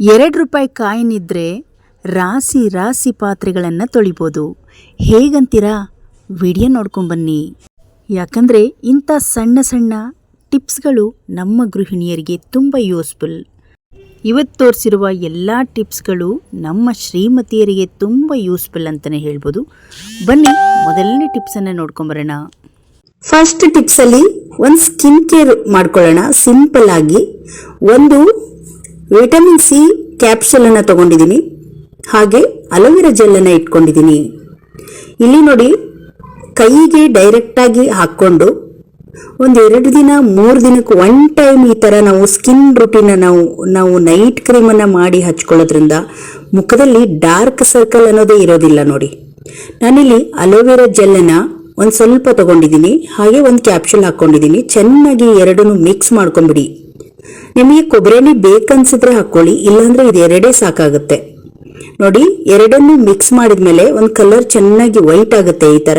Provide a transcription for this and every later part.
ಎರಡು ರೂಪಾಯಿ ಕಾಯಿನ್ ಇದ್ದರೆ ರಾಸಿ ರಾಸಿ ಪಾತ್ರೆಗಳನ್ನು ತೊಳಿಬೋದು. ಹೇಗಂತೀರಾ? ವಿಡಿಯೋ ನೋಡ್ಕೊಂಬನ್ನಿ ಯಾಕಂದರೆ ಇಂಥ ಸಣ್ಣ ಸಣ್ಣ ಟಿಪ್ಸ್ಗಳು ನಮ್ಮ ಗೃಹಿಣಿಯರಿಗೆ ತುಂಬ ಯೂಸ್ಫುಲ್. ಇವತ್ತು ತೋರಿಸಿರುವ ಎಲ್ಲ ಟಿಪ್ಸ್ಗಳು ನಮ್ಮ ಶ್ರೀಮತಿಯರಿಗೆ ತುಂಬ ಯೂಸ್ಫುಲ್ ಅಂತಲೇ ಹೇಳ್ಬೋದು. ಬನ್ನಿ, ಮೊದಲನೇ ಟಿಪ್ಸನ್ನು ನೋಡ್ಕೊಂಬರೋಣ ಫಸ್ಟ್ ಟಿಪ್ಸಲ್ಲಿ ಒಂದು ಸ್ಕಿನ್ ಕೇರ್ ಮಾಡ್ಕೊಳ್ಳೋಣ. ಸಿಂಪಲ್ ಆಗಿ. ಒಂದು ವಿಟಮಿನ್ ಸಿ ಕ್ಯಾಪ್ಸುಲ್ ಅನ್ನು ತಗೊಂಡಿದ್ದೀನಿ ಹಾಗೆ ಅಲೋವೆರಾ ಜೆಲ್ ಅನ್ನು ಇಟ್ಕೊಂಡಿದ್ದೀನಿ ಇಲ್ಲಿ ನೋಡಿ, ಕೈಗೆ ಡೈರೆಕ್ಟ್ ಆಗಿ ಹಾಕೊಂಡು ಒಂದು ಎರಡು ದಿನ, ಮೂರು ದಿನಕ್ಕೆ ಒನ್ ಟೈಮ್ ಈ ತರ ನಾವು ಸ್ಕಿನ್ ರುಟೀನ್ ನಾವು ನಾವು ನೈಟ್ ಕ್ರೀಮನ್ನು ಮಾಡಿ ಹಚ್ಕೊಳ್ಳೋದ್ರಿಂದ ಮುಖದಲ್ಲಿ ಡಾರ್ಕ್ ಸರ್ಕಲ್ ಅನ್ನೋದೇ ಇರೋದಿಲ್ಲ ನೋಡಿ. ನಾನಿಲ್ಲಿ ಅಲೋವೆರಾ ಜೆಲ್ ಅನ್ನ ಒಂದು ಸ್ವಲ್ಪ ತಗೊಂಡಿದ್ದೀನಿ ಹಾಗೆ ಒಂದು ಕ್ಯಾಪ್ಸುಲ್ ಹಾಕ್ಕೊಂಡಿದ್ದೀನಿ ಚೆನ್ನಾಗಿ ಎರಡನ್ನು ಮಿಕ್ಸ್ ಮಾಡ್ಕೊಂಬಿಡಿ ನಿಮಗೆ ಕೊಬ್ಬರಿ ಎಣ್ಣೆ ಬೇಕನ್ಸಿದ್ರೆ ಹಾಕೊಳ್ಳಿ ಇಲ್ಲಾಂದ್ರೆ ಇದು ಎರಡೇ ಸಾಕಾಗುತ್ತೆ. ನೋಡಿ, ಎರಡನ್ನು ಮಿಕ್ಸ್ ಮಾಡಿದ್ಮೇಲೆ ಒಂದು ಕಲರ್ ಚೆನ್ನಾಗಿ ವೈಟ್ ಆಗುತ್ತೆ ಈ ತರ.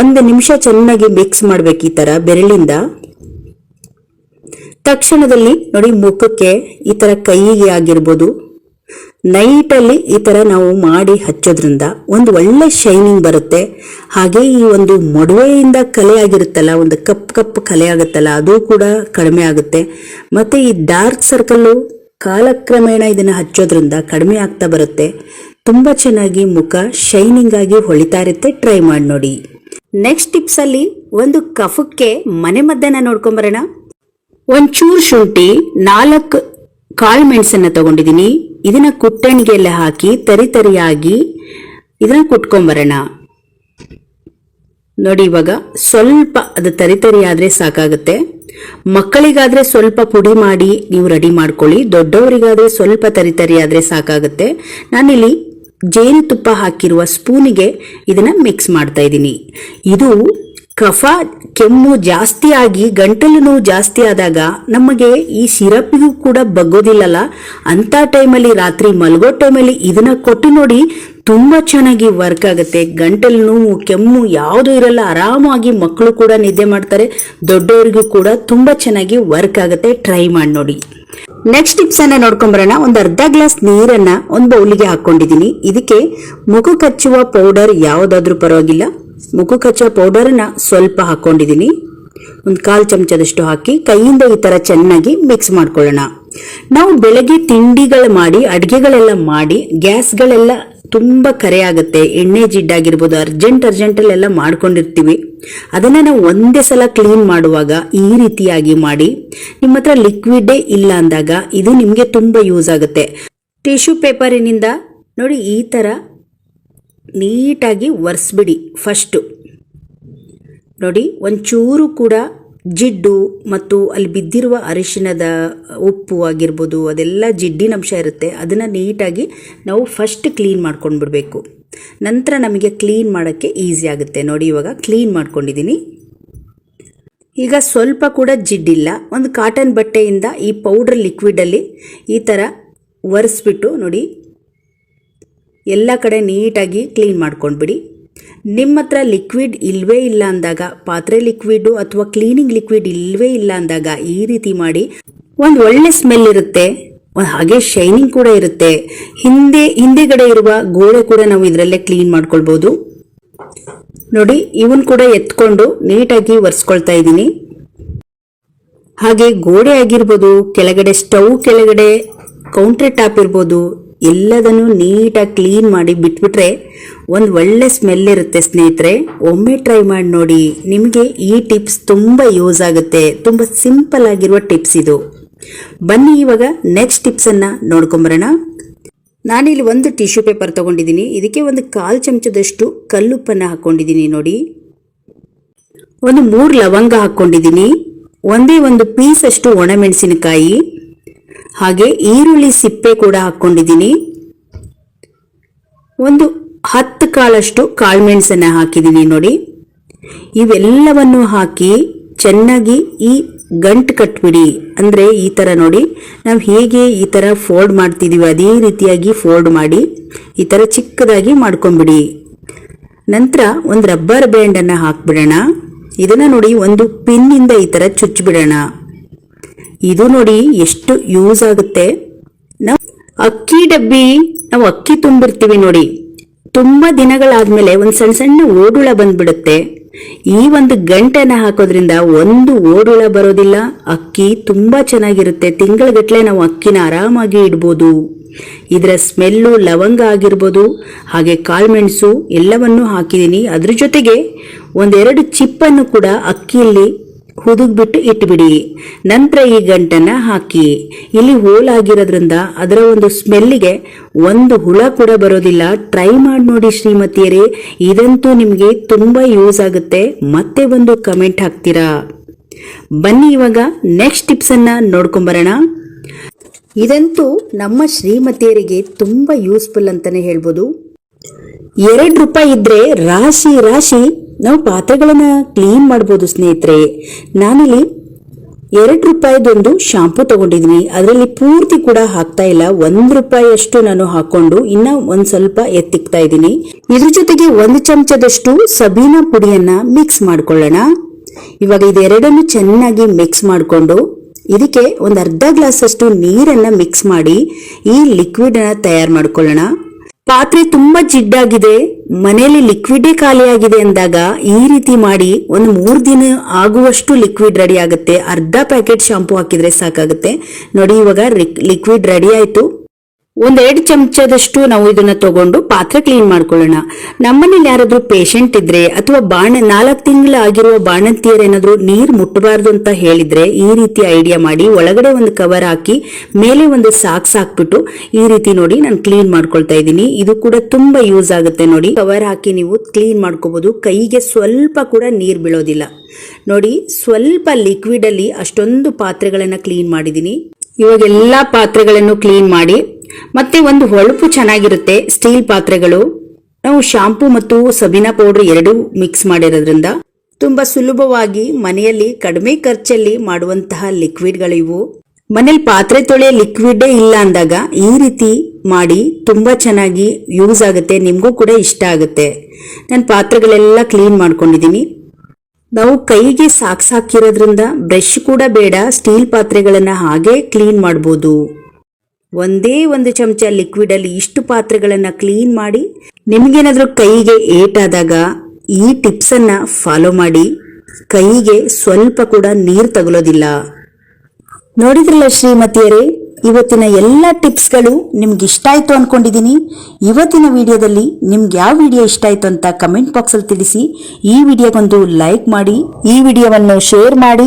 ಒಂದು ನಿಮಿಷ ಚೆನ್ನಾಗಿ ಮಿಕ್ಸ್ ಮಾಡ್ಬೇಕು ಈ ತರ ಬೆರಳಿಂದ. ತಕ್ಷಣದಲ್ಲಿ ನೋಡಿ ಮುಖಕ್ಕೆ ಈ ತರ ಕೈಗೆ ಆಗಿರ್ಬೋದು. ನೈಟಲ್ಲಿ ಈ ಥರ ನಾವು ಮಾಡಿ ಹಚ್ಚೋದ್ರಿಂದ ಒಂದು ಒಳ್ಳೆ ಶೈನಿಂಗ್ ಬರುತ್ತೆ. ಹಾಗೆ ಈ ಒಂದು ಮೊಡವೆಯಿಂದ ಕಲೆ ಆಗಿರುತ್ತಲ್ಲ ಒಂದು ಕಪ್ ಕಪ್ ಕಲೆ ಆಗುತ್ತಲ್ಲ, ಅದು ಕೂಡ ಕಡಿಮೆ ಆಗುತ್ತೆ. ಮತ್ತು ಈ ಡಾರ್ಕ್ ಸರ್ಕಲ್ಲು ಕಾಲಕ್ರಮೇಣ ಇದನ್ನು ಹಚ್ಚೋದ್ರಿಂದ ಕಡಿಮೆ ಆಗ್ತಾ ಬರುತ್ತೆ. ತುಂಬ ಚೆನ್ನಾಗಿ ಮುಖ ಶೈನಿಂಗ್ ಆಗಿ ಹೊಳಿತಾ ಇರುತ್ತೆ. ಟ್ರೈ ಮಾಡಿ ನೋಡಿ. ನೆಕ್ಸ್ಟ್ ಟಿಪ್ಸ್ ಅಲ್ಲಿ ಒಂದು ಕಫಕ್ಕೆ ಮನೆ ಮದ್ದನ್ನ ನೋಡ್ಕೊಂಬರೋಣ ಒಂಚೂರು ಶುಂಠಿ, ನಾಲ್ಕು ಕಾಳು ಮೆಣಸನ್ನ ತಗೊಂಡಿದ್ದೀನಿ ಇದನ್ನ ಕುಟ್ಟಣಿಗೆಲ್ಲ ಹಾಕಿ ತರಿ ತರಿಯಾಗಿ ಇದನ್ನ ಕುಟ್ಕೊಂಬರೋಣ ನೋಡಿ ಇವಾಗ ಸ್ವಲ್ಪ ಅದು ತರಿ ತರಿ ಆದ್ರೆ ಸಾಕಾಗುತ್ತೆ. ಮಕ್ಕಳಿಗಾದ್ರೆ ಸ್ವಲ್ಪ ಪುಡಿ ಮಾಡಿ ನೀವು ರೆಡಿ ಮಾಡ್ಕೊಳ್ಳಿ. ದೊಡ್ಡವರಿಗಾದ್ರೆ ಸ್ವಲ್ಪ ತರಿ ತರಿ ಆದ್ರೆ ಸಾಕಾಗುತ್ತೆ. ನಾನಿಲ್ಲಿ ಜೇನುತುಪ್ಪ ಹಾಕಿರುವ ಸ್ಪೂನಿಗೆ ಇದನ್ನ ಮಿಕ್ಸ್ ಮಾಡ್ತಾ ಇದ್ದೀನಿ ಇದು ಕಫ ಕೆಮ್ಮು ಜಾಸ್ತಿ ಆಗಿ ಗಂಟಲು ನೋವು ಜಾಸ್ತಿ ಆದಾಗ ನಮಗೆ ಈ ಸಿರಪ್ಗೂ ಕೂಡ ಬಗ್ಗೋದಿಲ್ಲಲ್ಲ ಅಂಥ ಟೈಮಲ್ಲಿ, ರಾತ್ರಿ ಮಲಗೋ ಟೈಮಲ್ಲಿ ಇದನ್ನ ಕೊಟ್ಟು ನೋಡಿ ತುಂಬ ಚೆನ್ನಾಗಿ ವರ್ಕ್ ಆಗುತ್ತೆ. ಗಂಟಲು ನೋವು, ಕೆಮ್ಮು ಯಾವುದೂ ಇರಲ್ಲ. ಆರಾಮಾಗಿ ಮಕ್ಕಳು ಕೂಡ ನಿದ್ದೆ ಮಾಡ್ತಾರೆ. ದೊಡ್ಡವರಿಗೂ ಕೂಡ ತುಂಬ ಚೆನ್ನಾಗಿ ವರ್ಕ್ ಆಗುತ್ತೆ. ಟ್ರೈ ಮಾಡಿ ನೋಡಿ. ನೆಕ್ಸ್ಟ್ ಟಿಪ್ಸ್ ಅನ್ನ ನೋಡ್ಕೊಂಬರೋಣ. ಒಂದು ಅರ್ಧ ಗ್ಲಾಸ್ ನೀರನ್ನ ಒಂದು ಬೌಲಿಗೆ ಹಾಕೊಂಡಿದ್ದೀನಿ ಇದಕ್ಕೆ ಮುಖ ಕಚ್ಚುವ ಪೌಡರ್ ಯಾವುದಾದ್ರೂ ಪರವಾಗಿಲ್ಲ. ಮುಖ ಪೌಡರ್ ಪೌಡರ್ನ ಸ್ವಲ್ಪ ಹಾಕೊಂಡಿದ್ದೀನಿ. ಒಂದು ಕಾಲು ಚಮಚದಷ್ಟು ಹಾಕಿ ಕೈಯಿಂದ ಈ ತರ ಚೆನ್ನಾಗಿ ಮಿಕ್ಸ್ ಮಾಡ್ಕೊಳ್ಳೋಣ. ನಾವು ಬೆಳಗ್ಗೆ ತಿಂಡಿಗಳು ಮಾಡಿ, ಅಡುಗೆಗಳೆಲ್ಲ ಮಾಡಿ, ಗ್ಯಾಸ್ಗಳೆಲ್ಲ ತುಂಬಾ ಕರೆ ಆಗುತ್ತೆ. ಎಣ್ಣೆ ಜಿಡ್ಡಾಗಿರ್ಬೋದು ಅರ್ಜೆಂಟ್ ಅರ್ಜೆಂಟಲ್ಲೆಲ್ಲ ಮಾಡ್ಕೊಂಡಿರ್ತೀವಿ. ಅದನ್ನ ನಾವು ಒಂದೇ ಸಲ ಕ್ಲೀನ್ ಮಾಡುವಾಗ ಈ ರೀತಿಯಾಗಿ ಮಾಡಿ, ನಿಮ್ಮ ಹತ್ರ ಲಿಕ್ವಿಡೇ ಇಲ್ಲ ಅಂದಾಗ ಇದು ನಿಮಗೆ ತುಂಬಾ ಯೂಸ್ ಆಗುತ್ತೆ. ಟಿಶ್ಯೂ ಪೇಪರಿನಿಂದ ನೋಡಿ ಈ ತರ ನೀಟಾಗಿ ಒರೆಸ್ಬಿಡಿ ಫಸ್ಟು. ನೋಡಿ, ಒಂಚೂರು ಕೂಡ ಜಿಡ್ಡು ಮತ್ತು ಅಲ್ಲಿ ಬಿದ್ದಿರುವ ಅರಿಶಿಣದ ಉಪ್ಪು ಆಗಿರ್ಬೋದು, ಅದೆಲ್ಲ ಜಿಡ್ಡಿನಂಶ ಇರುತ್ತೆ. ಅದನ್ನು ನೀಟಾಗಿ ನಾವು ಫಸ್ಟ್ ಕ್ಲೀನ್ ಮಾಡ್ಕೊಂಡು ಬಿಡಬೇಕು ನಂತರ ನಮಗೆ ಕ್ಲೀನ್ ಮಾಡೋಕ್ಕೆ ಈಸಿ ಆಗುತ್ತೆ. ನೋಡಿ, ಇವಾಗ ಕ್ಲೀನ್ ಮಾಡ್ಕೊಂಡಿದ್ದೀನಿ. ಈಗ ಸ್ವಲ್ಪ ಕೂಡ ಜಿಡ್ಡಿಲ್ಲ. ಒಂದು ಕಾಟನ್ ಬಟ್ಟೆಯಿಂದ ಈ ಪೌಡ್ರ್ ಲಿಕ್ವಿಡಲ್ಲಿ ಈ ಥರ ಒರೆಸ್ಬಿಟ್ಟು ನೋಡಿ ಎಲ್ಲ ಕಡೆ ನೀಟಾಗಿ ಕ್ಲೀನ್ ಮಾಡ್ಕೊಂಡ್ಬಿಡಿ. ನಿಮ್ಮ ಹತ್ರ ಲಿಕ್ವಿಡ್ ಇಲ್ಲವೇ ಇಲ್ಲ ಅಂದಾಗ, ಪಾತ್ರೆ ಲಿಕ್ವಿಡ್ ಅಥವಾ ಕ್ಲೀನಿಂಗ್ ಲಿಕ್ವಿಡ್ ಇಲ್ಲವೇ ಇಲ್ಲ ಅಂದಾಗ ಈ ರೀತಿ ಮಾಡಿ, ಒಂದು ಒಳ್ಳೆ ಸ್ಮೆಲ್ ಇರುತ್ತೆ ಹಾಗೆ ಶೈನಿಂಗ್ ಕೂಡ ಇರುತ್ತೆ. ಹಿಂದೆ, ಹಿಂದೆಗಡೆ ಇರುವ ಗೋಡೆ ಕೂಡ ನಾವು ಇದರಲ್ಲೇ ಕ್ಲೀನ್ ಮಾಡ್ಕೊಳ್ಬೋದು. ನೋಡಿ, ಇವನ್ ಕೂಡ ಎತ್ಕೊಂಡು ನೀಟಾಗಿ ಒರೆಸ್ಕೊಳ್ತಾ ಇದ್ದೀನಿ. ಹಾಗೆ ಗೋಡೆ ಆಗಿರ್ಬೋದು, ಕೆಳಗಡೆ ಸ್ಟವ್ ಕೆಳಗಡೆ ಕೌಂಟರ್ ಟಾಪ್ ಇರ್ಬೋದು ಎಲ್ಲದನ್ನು ನೀಟಾಗಿ ಕ್ಲೀನ್ ಮಾಡಿ ಬಿಟ್ಬಿಟ್ರೆ ಒಂದು ಒಳ್ಳೆ ಸ್ಮೆಲ್ ಇರುತ್ತೆ ಸ್ನೇಹಿತರೆ. ಒಮ್ಮೆ ಟ್ರೈ ಮಾಡಿ ನೋಡಿ, ನಿಮಗೆ ಈ ಟಿಪ್ಸ್ ತುಂಬ ಯೂಸ್ ಆಗುತ್ತೆ. ತುಂಬ ಸಿಂಪಲ್ ಆಗಿರುವ ಟಿಪ್ಸ್ ಇದು. ಬನ್ನಿ ಇವಾಗ ನೆಕ್ಸ್ಟ್ ಟಿಪ್ಸನ್ನು ನೋಡ್ಕೊಂಬರೋಣ. ನಾನಿಲ್ಲಿ ಒಂದು ಟಿಶ್ಯೂ ಪೇಪರ್ ತಗೊಂಡಿದ್ದೀನಿ. ಇದಕ್ಕೆ ಒಂದು ಕಾಲು ಚಮಚದಷ್ಟು ಕಲ್ಲುಪ್ಪನ್ನು ಹಾಕ್ಕೊಂಡಿದ್ದೀನಿ ನೋಡಿ. ಒಂದು ಮೂರು ಲವಂಗ ಹಾಕ್ಕೊಂಡಿದ್ದೀನಿ ಒಂದೇ ಒಂದು ಪೀಸ್ ಅಷ್ಟು ಒಣಮೆಣಸಿನಕಾಯಿ ಹಾಗೆ ಈರುಳ್ಳಿ ಸಿಪ್ಪೆ ಕೂಡ ಹಾಕ್ಕೊಂಡಿದ್ದೀನಿ. ಒಂದು ಹತ್ತು ಕಾಳಷ್ಟು ಕಾಳುಮೆಣಸನ್ನು ಹಾಕಿದ್ದೀನಿ ನೋಡಿ. ಇವೆಲ್ಲವನ್ನು ಹಾಕಿ ಚೆನ್ನಾಗಿ ಈ ಗಂಟು ಕಟ್ಬಿಡಿ. ಅಂದರೆ ಈ ಥರ ನೋಡಿ, ನಾವು ಹೇಗೆ ಈ ಥರ ಫೋಲ್ಡ್ ಮಾಡ್ತಿದ್ದೀವಿ ಅದೇ ರೀತಿಯಾಗಿ ಫೋಲ್ಡ್ ಮಾಡಿ ಈ ಥರ ಚಿಕ್ಕದಾಗಿ ಮಾಡ್ಕೊಂಬಿಡಿ. ನಂತರ ಒಂದು ರಬ್ಬರ್ ಬ್ಯಾಂಡನ್ನು ಹಾಕ್ಬಿಡೋಣ. ಇದನ್ನು ನೋಡಿ ಒಂದು ಪಿನ್ನಿಂದ ಈ ಥರ ಚುಚ್ಚಿಬಿಡೋಣ. ಇದು ನೋಡಿ ಎಷ್ಟು ಯೂಸ್ ಆಗುತ್ತೆ. ನಾವು ಅಕ್ಕಿ ಡಬ್ಬಿ, ನಾವು ಅಕ್ಕಿ ತುಂಬಿರ್ತೀವಿ ನೋಡಿ. ತುಂಬಾ ದಿನಗಳಾದ್ಮೇಲೆ ಒಂದ್ ಸಣ್ಣ ಸಣ್ಣ ಓಡುಳ ಬಂದ್ಬಿಡುತ್ತೆ. ಈ ಒಂದು ಗಂಟೆನ ಹಾಕೋದ್ರಿಂದ ಒಂದು ಓಡುಳ ಬರೋದಿಲ್ಲ. ಅಕ್ಕಿ ತುಂಬಾ ಚೆನ್ನಾಗಿರುತ್ತೆ. ತಿಂಗಳಗಟ್ಲೆ ನಾವು ಅಕ್ಕಿನ ಆರಾಮಾಗಿ ಇಡ್ಬೋದು. ಇದರ ಸ್ಮೆಲ್ಲು, ಲವಂಗ ಆಗಿರ್ಬೋದು, ಹಾಗೆ ಕಾಳುಮೆಣಸು ಎಲ್ಲವನ್ನೂ ಹಾಕಿದ್ದೀನಿ ಅದ್ರ ಜೊತೆಗೆ ಒಂದೆರಡು ಚಿಪ್ಪನ್ನು ಕೂಡ ಅಕ್ಕಿಯಲ್ಲಿ ಹುದುಗ್ಬಿಟ್ಟು ಇಟ್ಬಿಡಿ. ನಂತರ ಈ ಗಂಟನ್ನ ಹಾಕಿ. ಇಲ್ಲಿ ಹೋಲಾಗಿರೋದ್ರಿಂದ ಅದರ ಒಂದು ಸ್ಮೆಲ್ಲಿಗೆ ಒಂದು ಹುಳ ಕೂಡ ಬರೋದಿಲ್ಲ. ಟ್ರೈ ಮಾಡಿ ನೋಡಿ ಶ್ರೀಮತಿಯರೇ. ಇದಂತೂ ನಿಮಗೆ ತುಂಬಾ ಯೂಸ್ ಆಗುತ್ತೆ. ಮತ್ತೆ ಒಂದು ಕಮೆಂಟ್ ಹಾಕ್ತೀರಾ? ಬನ್ನಿ ಇವಾಗ ನೆಕ್ಸ್ಟ್ ಟಿಪ್ಸ್ ಅನ್ನ ನೋಡ್ಕೊಂಬರೋಣ. ಇದಂತೂ ನಮ್ಮ ಶ್ರೀಮತಿಯರಿಗೆ ತುಂಬಾ ಯೂಸ್ಫುಲ್ ಅಂತಾನೆ ಹೇಳ್ಬೋದು. ಎರಡು ರೂಪಾಯಿ ಇದ್ರೆ ರಾಶಿ ರಾಶಿ ನಾವು ಪಾತ್ರೆಗಳನ್ನ ಕ್ಲೀನ್ ಮಾಡ್ಬೋದು ಸ್ನೇಹಿತರೆ. ನಾನಿಲ್ಲಿ ಎರಡು ರೂಪಾಯಿದೊಂದು ಶಾಂಪೂ ತಗೊಂಡಿದ್ದೀನಿ ಅದರಲ್ಲಿ ಪೂರ್ತಿ ಕೂಡ ಹಾಕ್ತಾ ಇಲ್ಲ. ಒಂದ್ ರೂಪಾಯಿ ಅಷ್ಟು ನಾನು ಹಾಕೊಂಡು ಇನ್ನ ಒಂದ್ ಸ್ವಲ್ಪ ಎತ್ತಿಕ್ತಾ ಇದ್ದೀನಿ. ಇದ್ರ ಜೊತೆಗೆ ಒಂದು ಚಮಚದಷ್ಟು ಸಬೀನ ಪುಡಿಯನ್ನ ಮಿಕ್ಸ್ ಮಾಡ್ಕೊಳ್ಳೋಣ. ಇವಾಗ ಇದೆರಡನ್ನು ಚೆನ್ನಾಗಿ ಮಿಕ್ಸ್ ಮಾಡಿಕೊಂಡು ಇದಕ್ಕೆ ಒಂದು ಅರ್ಧ ಗ್ಲಾಸ್ ಅಷ್ಟು ನೀರನ್ನ ಮಿಕ್ಸ್ ಮಾಡಿ ಈ ಲಿಕ್ವಿಡ್ ಅನ್ನ ತಯಾರು ಮಾಡ್ಕೊಳ್ಳೋಣ. ಪಾತ್ರೆ ತುಂಬಾ ಜಿಡ್ಡಾಗಿದೆ, ಮನೆಯಲ್ಲಿ ಲಿಕ್ವಿಡೇ ಖಾಲಿಯಾಗಿದೆ ಅಂದಾಗ ಈ ರೀತಿ ಮಾಡಿ ಒಂದು ಮೂರ್ ದಿನ ಆಗುವಷ್ಟು ಲಿಕ್ವಿಡ್ ರೆಡಿ ಆಗುತ್ತೆ. ಅರ್ಧ ಪ್ಯಾಕೆಟ್ ಶಾಂಪೂ ಹಾಕಿದ್ರೆ ಸಾಕಾಗುತ್ತೆ. ನೋಡಿ ಇವಾಗ ಲಿಕ್ವಿಡ್ ರೆಡಿ ಆಯ್ತು. ಒಂದೆರಡು ಚಮಚದಷ್ಟು ನಾವು ಇದನ್ನ ತಗೊಂಡು ಪಾತ್ರೆ ಕ್ಲೀನ್ ಮಾಡ್ಕೊಳ್ಳೋಣ. ನಮ್ಮನೇಲಿ ಯಾರಾದ್ರೂ ಪೇಷಂಟ್ ಇದ್ರೆ ಅಥವಾ ಬಾಣ, ನಾಲ್ಕು ತಿಂಗಳ ಆಗಿರುವ ಬಾಣಂತಿಯರ್ ಏನಾದ್ರೂ ನೀರ್ ಮುಟ್ಟಬಾರ್ದು ಅಂತ ಹೇಳಿದ್ರೆ ಈ ರೀತಿ ಐಡಿಯಾ ಮಾಡಿ ಒಳಗಡೆ ಒಂದು ಕವರ್ ಹಾಕಿ ಮೇಲೆ ಒಂದು ಸಾಕ್ಸ್ ಹಾಕ್ಬಿಟ್ಟು ಈ ರೀತಿ ನೋಡಿ ನಾನು ಕ್ಲೀನ್ ಮಾಡ್ಕೊಳ್ತಾ ಇದ್ದೀನಿ. ಇದು ಕೂಡ ತುಂಬಾ ಯೂಸ್ ಆಗುತ್ತೆ ನೋಡಿ. ಕವರ್ ಹಾಕಿ ನೀವು ಕ್ಲೀನ್ ಮಾಡ್ಕೋಬಹುದು ಕೈಗೆ ಸ್ವಲ್ಪ ಕೂಡ ನೀರ್ ಬೀಳೋದಿಲ್ಲ. ನೋಡಿ, ಸ್ವಲ್ಪ ಲಿಕ್ವಿಡ್ ಅಲ್ಲಿ ಅಷ್ಟೊಂದು ಪಾತ್ರೆಗಳನ್ನ ಕ್ಲೀನ್ ಮಾಡಿದೀನಿ ಇವಾಗ ಎಲ್ಲಾ ಪಾತ್ರೆಗಳನ್ನು ಕ್ಲೀನ್ ಮಾಡಿ ಮತ್ತೆ ಒಂದು ಹೊಳಪು ಚೆನ್ನಾಗಿರುತ್ತೆ ಸ್ಟೀಲ್ ಪಾತ್ರೆಗಳು. ನಾವು ಶಾಂಪೂ ಮತ್ತು ಸಬೀನಾ ಪೌಡರ್ ಎರಡೂ ಮಿಕ್ಸ್ ಮಾಡಿರೋದ್ರಿಂದ ತುಂಬಾ ಸುಲಭವಾಗಿ ಮನೆಯಲ್ಲಿ ಕಡಿಮೆ ಖರ್ಚಲ್ಲಿ ಮಾಡುವಂತಹ ಲಿಕ್ವಿಡ್ಗಳಿವು ಮನೇಲಿ ಪಾತ್ರೆ ತೊಳೆ ಲಿಕ್ವಿಡೇ ಇಲ್ಲ ಅಂದಾಗ ಈ ರೀತಿ ಮಾಡಿ ತುಂಬಾ ಚೆನ್ನಾಗಿ ಯೂಸ್ ಆಗುತ್ತೆ, ನಿಮಗೂ ಕೂಡ ಇಷ್ಟ ಆಗುತ್ತೆ. ನಾನು ಪಾತ್ರೆಗಳೆಲ್ಲ ಕ್ಲೀನ್ ಮಾಡ್ಕೊಂಡಿದ್ದೀನಿ. ನಾವು ಕೈಗೆ ಸಾಕ್ಸಾಕಿರೋದ್ರಿಂದ ಬ್ರಷ್ ಕೂಡ ಬೇಡ ಸ್ಟೀಲ್ ಪಾತ್ರೆಗಳನ್ನ ಹಾಗೆ ಕ್ಲೀನ್ ಮಾಡ್ಬೋದು. ಒಂದೇ ಒಂದು ಚಮಚ ಲಿಕ್ವಿಡ್ ಅಲ್ಲಿ ಇಷ್ಟು ಪಾತ್ರೆಗಳನ್ನು ಕ್ಲೀನ್ ಮಾಡಿ ನಿಮಗೇನಾದರೂ ಕೈಗೆ ಏಟಾದಾಗ ಈ ಟಿಪ್ಸ್ ಅನ್ನ ಫಾಲೋ ಮಾಡಿ. ಕೈಗೆ ಸ್ವಲ್ಪ ಕೂಡ ನೀರು ತಗಲೋದಿಲ್ಲ. ನೋಡಿದ್ರಲ್ಲ ಶ್ರೀಮತಿಯರೇ, ಇವತ್ತಿನ ಎಲ್ಲ ಟಿಪ್ಸ್ಗಳು ನಿಮ್ಗೆ ಇಷ್ಟ ಆಯ್ತು ಅಂದ್ಕೊಂಡಿದ್ದೀನಿ ಇವತ್ತಿನ ವಿಡಿಯೋದಲ್ಲಿ ನಿಮ್ಗೆ ಯಾವ ವಿಡಿಯೋ ಇಷ್ಟ ಆಯ್ತು ಅಂತ ಕಮೆಂಟ್ ಬಾಕ್ಸ್ ಅಲ್ಲಿ ತಿಳಿಸಿ. ಈ ವಿಡಿಯೋಗೊಂದು ಲೈಕ್ ಮಾಡಿ, ಈ ವಿಡಿಯೋವನ್ನು ಶೇರ್ ಮಾಡಿ.